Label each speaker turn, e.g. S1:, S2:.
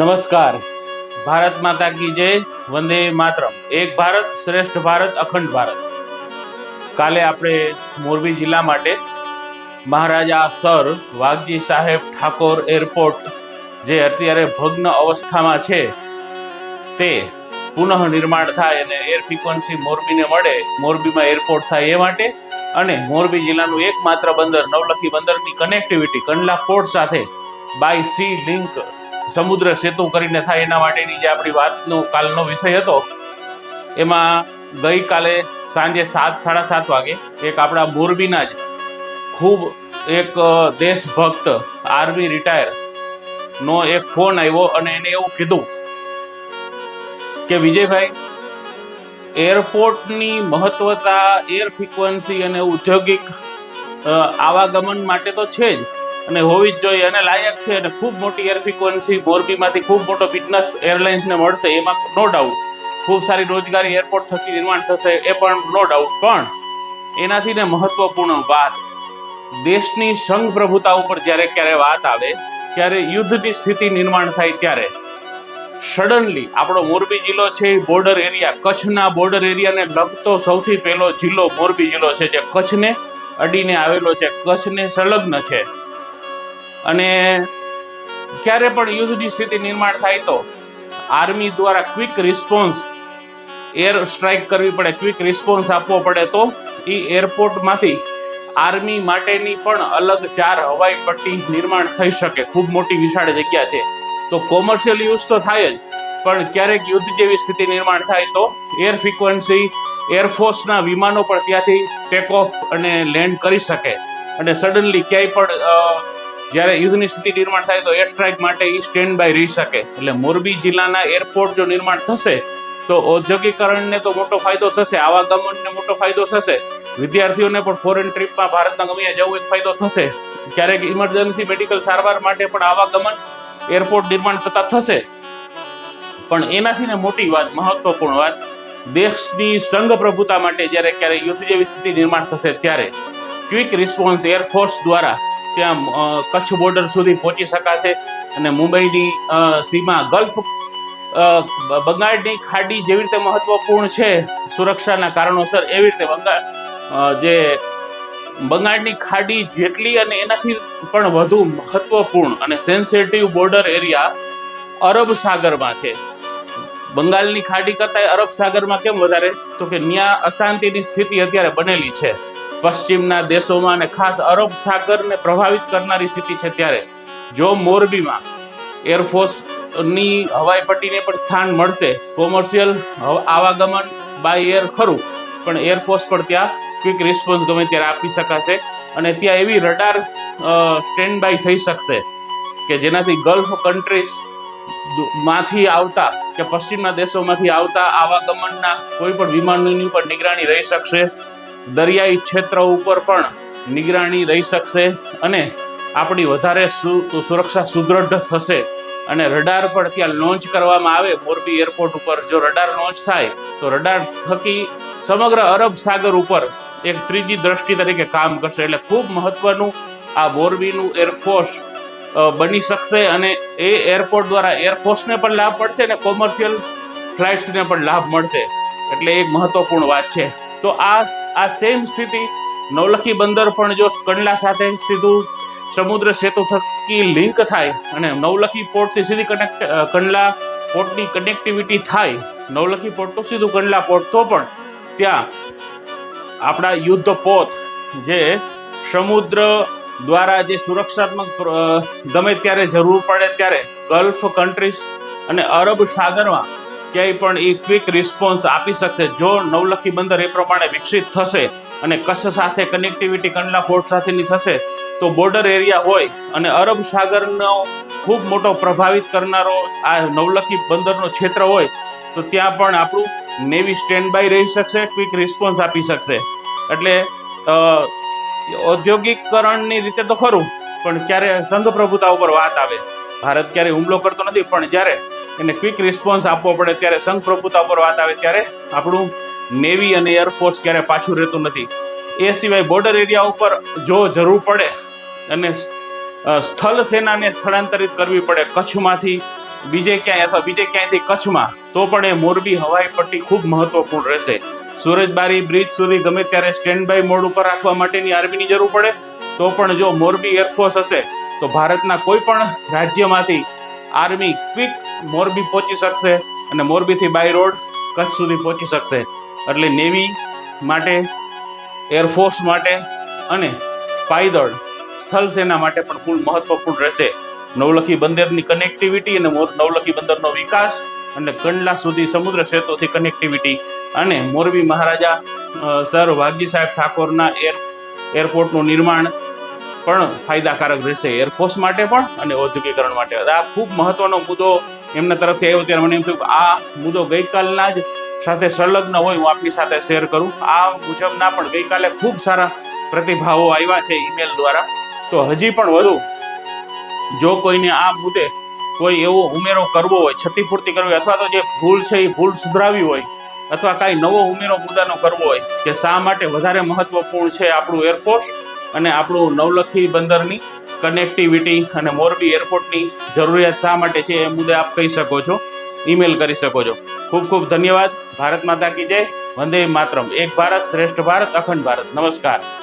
S1: નમસ્કાર. ભારત માતા કી જય, વંદે માતરમ. એક ભારત, શ્રેષ્ઠ ભારત, અખંડ ભારત. કાલે આપણે મોરબી જિલ્લા માટે મહારાજા સર વાઘજી સાહેબ ઠાકોર એરપોર્ટ જે અત્યારે ભગ્ન અવસ્થામાં છે, તે પુનઃ નિર્માણ થાય અને એર ફ્રિકવન્સી મોરબીને મળે મોરબીમાં એરપોર્ટ થાય એ માટે અને મોરબી જિલ્લાનું એકમાત્ર બંદર, નવલખી બંદરની કનેક્ટિવિટી કંડલા પોર્ટ સાથે બાય સી લિંક સમુદ્ર સેતુ કરીને થાય એના માટેની જે આપણી વાતનો કાલનો વિષય હતો, એમાં ગઈકાલે સાંજે સાત, સાડા સાત વાગે એક આપણા મોરબીના જ ખૂબ એક દેશભક્ત આર્મી રિટાયર નો એક ફોન આવ્યો અને એને એવું કીધું કે, વિજયભાઈ, એરપોર્ટની મહત્વતા, એર ફ્રિકવન્સી અને ઔદ્યોગિક આવાગમન માટે તો છે જ અને હોવી જ જોઈએ, અને લાયક છે, અને ખૂબ મોટી એર ફ્રિકવન્સી મોરબીમાંથી ખૂબ મોટો બિઝનેસ એરલાઇન્સને મળશે, એમાં નો ડાઉટ ખૂબ સારી રોજગારી એરપોર્ટ થકી નિર્માણ થશે, એ પણ નો ડાઉટ પણ એનાથી ને મહત્વપૂર્ણ વાત, દેશની સંઘ પ્રભુતા ઉપર જ્યારે ક્યારે વાત આવે, ત્યારે યુદ્ધની સ્થિતિ નિર્માણ થાય ત્યારે. સડનલી આપણો મોરબી જિલ્લો છે બોર્ડર એરિયા કચ્છના બોર્ડર એરિયાને લગતો સૌથી પહેલો જિલ્લો મોરબી જિલ્લો છે, જે કચ્છને અડીને આવેલો છે. કચ્છને સંલગ્ન છે. અને ક્યારે પણ યુદ્ધની સ્થિતિ નિર્માણ થાય તો આર્મી દ્વારા ક્વિક રિસ્પોન્સ એર સ્ટ્રાઇક કરવી પડે, ક્વિક રિસ્પોન્સ આપવો પડે તો એ એરપોર્ટમાંથી આર્મી માટેની પણ અલગ ચાર હવાઈ પટ્ટી નિર્માણ થઈ શકે. ખૂબ મોટી વિશાળ જગ્યા છે. તો કોમર્શિયલ યુઝ તો થાય જ, પણ ક્યારેક યુદ્ધ જેવી સ્થિતિ નિર્માણ થાય તો એર ફ્રિકવન્સી એરફોર્સના વિમાનો પણ ત્યાંથી ટેક ઓફ અને લેન્ડ કરી શકે. અને સડનલી ક્યાંય પણ જ્યારે યુદ્ધની સ્થિતિ નિર્માણ થાય તો એર સ્ટ્રાઇક માટે એ સ્ટેન્ડ બાય રહી શકે. એટલે મોરબી જિલ્લાના એરપોર્ટ જો નિર્માણ થશે, તો ઔદ્યોગિકરણને તો મોટો ફાયદો થશે આવાગમનને મોટો ફાયદો થશે. વિદ્યાર્થીઓને પણ ફોરેન ટ્રીપમાં ભારતના ગમે જવું એક ફાયદો થશે. ક્યારેક ઇમરજન્સી મેડિકલ સારવાર માટે પણ આવાગમન એરપોર્ટ નિર્માણ થતા થશે. પણ એનાથી ને મોટી વાત, મહત્વપૂર્ણ વાત, દેશની સંઘ પ્રભુતા માટે જ્યારે ક્યારે યુદ્ધ જેવી સ્થિતિ નિર્માણ થશે ત્યારે ક્વિક રિસ્પોન્સ એરફોર્સ દ્વારા ત્યાં કચ્છ બોર્ડર સુધી પહોંચી શકાશે. અને મુંબઈની સીમા ગલ્ફ બંગાળની ખાડી જેવી રીતે મહત્વપૂર્ણ છે, સુરક્ષાના કારણોસર એવી રીતે બંગાળ જે બંગાળની ખાડી જેટલી અને એનાથી પણ વધુ મહત્વપૂર્ણ અને સેન્સિટિવ બોર્ડર એરિયા અરબ સાગરમાં છે. બંગાળની ખાડી કરતાં અરબ સાગરમાં કેમ વધારે? તો કે ત્યાં અશાંતિની સ્થિતિ અત્યારે બનેલી છે. પશ્ચિમના દેશોમાં અને ખાસ અરબ સાગરને પ્રભાવિત કરનારી સ્થિતિ છે ત્યારે. જો મોરબીમાં એરફોર્સની હવાઈ પટ્ટીને પણ સ્થાન મળશે કોમર્શિયલ આવાગમન બાય એર ખરું, પણ એરફોર્સ પણ ત્યાં ક્વિક રિસ્પોન્સ ગમે ત્યારે આપી શકાશે અને ત્યાં એવી રડાર સ્ટેન્ડ બાય થઈ શકશે કે જેનાથી ગલ્ફ કન્ટ્રીઝમાંથી આવતા કે પશ્ચિમના દેશોમાંથી આવતા આવાગમનના કોઈ પણ વિમાનોની પણ નિગરાણી રહી શકશે. દરિયાઈ ક્ષેત્ર ઉપર પણ નિગરાણી રહી શકશે અને આપણી વધારે સુરક્ષા સુદૃઢ થશે. અને રડાર પણ ત્યાં લોન્ચ કરવામાં આવે મોરબી એરપોર્ટ ઉપર. જો રડાર લોન્ચ થાય, તો રડાર થકી સમગ્ર અરબ સાગર ઉપર એક ત્રીજી દ્રષ્ટિ તરીકે કામ કરશે. એટલે ખૂબ મહત્વનું આ મોરબીનું એરફોર્સ બની શકશે અને એ એરપોર્ટ દ્વારા એરફોર્સને પણ લાભ મળશે અને કોમર્શિયલ ફ્લાઇટ્સને પણ લાભ મળશે. એટલે એક મહત્વપૂર્ણ વાત છે. તો આ આ સેમ સ્થિતિ, નવલખી બંદર પણ જો કંડલા સાથે સીધું સમુદ્ર સેતુ થકી લિંક થાય અને નવલખી પોર્ટથી સીધી કનેક્ટ કંડલા પોર્ટની કનેક્ટિવિટી થાય, નવલખી પોર્ટ તો સીધું કંડલા પોર્ટ તો પણ ત્યાં આપણા યુદ્ધ પોત જે સમુદ્ર દ્વારા જે સુરક્ષાત્મક ગમે ત્યારે જરૂર પડે ત્યારે ગલ્ફ કન્ટ્રીઝ અને અરબ સાગરમાં ક્યાંય પણ એ ક્વિક રિસ્પોન્સ આપી શકશે. જો નવલખી બંદર એ પ્રમાણે વિકસિત થશે અને કચ્છ સાથે કનેક્ટિવિટી કંડલા ફોર્ટ સાથેની થશે, તો બોર્ડર એરિયા હોય અને અરબ સાગરનો ખૂબ મોટો પ્રભાવિત કરનારો આ નવલખી બંદરનો ક્ષેત્ર હોય, તો ત્યાં પણ આપણું નેવી સ્ટેન્ડ બાય રહી શકશે ક્વિક રિસ્પોન્સ આપી શકશે. એટલે ઔદ્યોગિકરણની રીતે તો ખરું, પણ ક્યારે સંઘ પ્રભુતા ઉપર વાત આવે. ભારત ક્યારે હુમલો કરતો નથી, પણ જ્યારે એને ક્વિક રિસ્પોન્સ આપવો પડે ત્યારે સંઘ પ્રભુતા પર વાત આવે ત્યારે આપણું નેવી અને એરફોર્સ ક્યારે પાછું રહેતું નથી. એ સિવાય બોર્ડર એરિયા ઉપર જો જરૂર પડે અને સ્થળ સેનાને સ્થળાંતરિત કરવી પડે કચ્છમાંથી, બીજે ક્યાંય અથવા બીજે ક્યાંયથી કચ્છમાં, તો પણ એ મોરબી હવાઈ પટ્ટી ખૂબ મહત્વપૂર્ણ રહેશે. સુરજબારી બ્રિજ સુધી ગમે ત્યારે સ્ટેન્ડ બાય મોડ ઉપર રાખવા માટેની આર્મીની જરૂર પડે, તો પણ જો મોરબી એરફોર્સ હશે, તો ભારતના કોઈ પણ રાજ્યમાંથી આર્મી ક્વિક મોરબી પહોંચી શકશે અને મોરબીથી બાય રોડ કચ્છ સુધી પહોંચી શકશે. એટલે નેવી માટે એરફોર્સ માટે અને પાયદળ સ્થળ સેના માટે પણ ખૂબ મહત્વપૂર્ણ રહેશે. નવલખી બંદરની કનેક્ટિવિટી અને નવલખી બંદરનો વિકાસ અને કંડલા સુધી સમુદ્ર સેતુથી કનેક્ટિવિટી અને મોરબી મહારાજા સર વાઘજી સાહેબ ઠાકોરના એર એરપોર્ટનું નિર્માણ પણ ફાયદાકારક રહેશે એરફોર્સ માટે પણ અને ઔદ્યોગિકરણ માટે. આ ખૂબ મહત્વનો મુદ્દો એમના તરફથી આવ્યો ત્યારે મને એમ થયું કે આ મુદ્દો ગઈકાલના જ સાથે સંલગ્ન હોય, હું આપની સાથે શેર કરું. આ મુજબના પણ ગઈકાલે ખૂબ સારા પ્રતિભાવો આવ્યા છે ઈમેલ દ્વારા. તો હજી પણ વધુ, જો કોઈને આ મુદ્દે કોઈ એવો ઉમેરો કરવો હોય ક્ષતિપૂર્તિ કરવી અથવા તો જે ભૂલ છે એ ભૂલ સુધરાવી હોય, અથવા કાંઈ નવો ઉમેરો મુદ્દાનો કરવો હોય, કે શા માટે વધારે મહત્વપૂર્ણ છે આપણું એરફોર્સ અને આપણું નવલખી બંદરની કનેક્ટિવિટી અને મોરબી એરપોર્ટની જરૂરિયાત શા માટે છે એ મુદ્દે આપ કહી શકો છો ઈમેલ કરી શકો છો. ખૂબ ખૂબ ધન્યવાદ. ભારત માતા કી જય. વંદે માતરમ. એક ભારત શ્રેષ્ઠ ભારત, અખંડ ભારત. નમસ્કાર.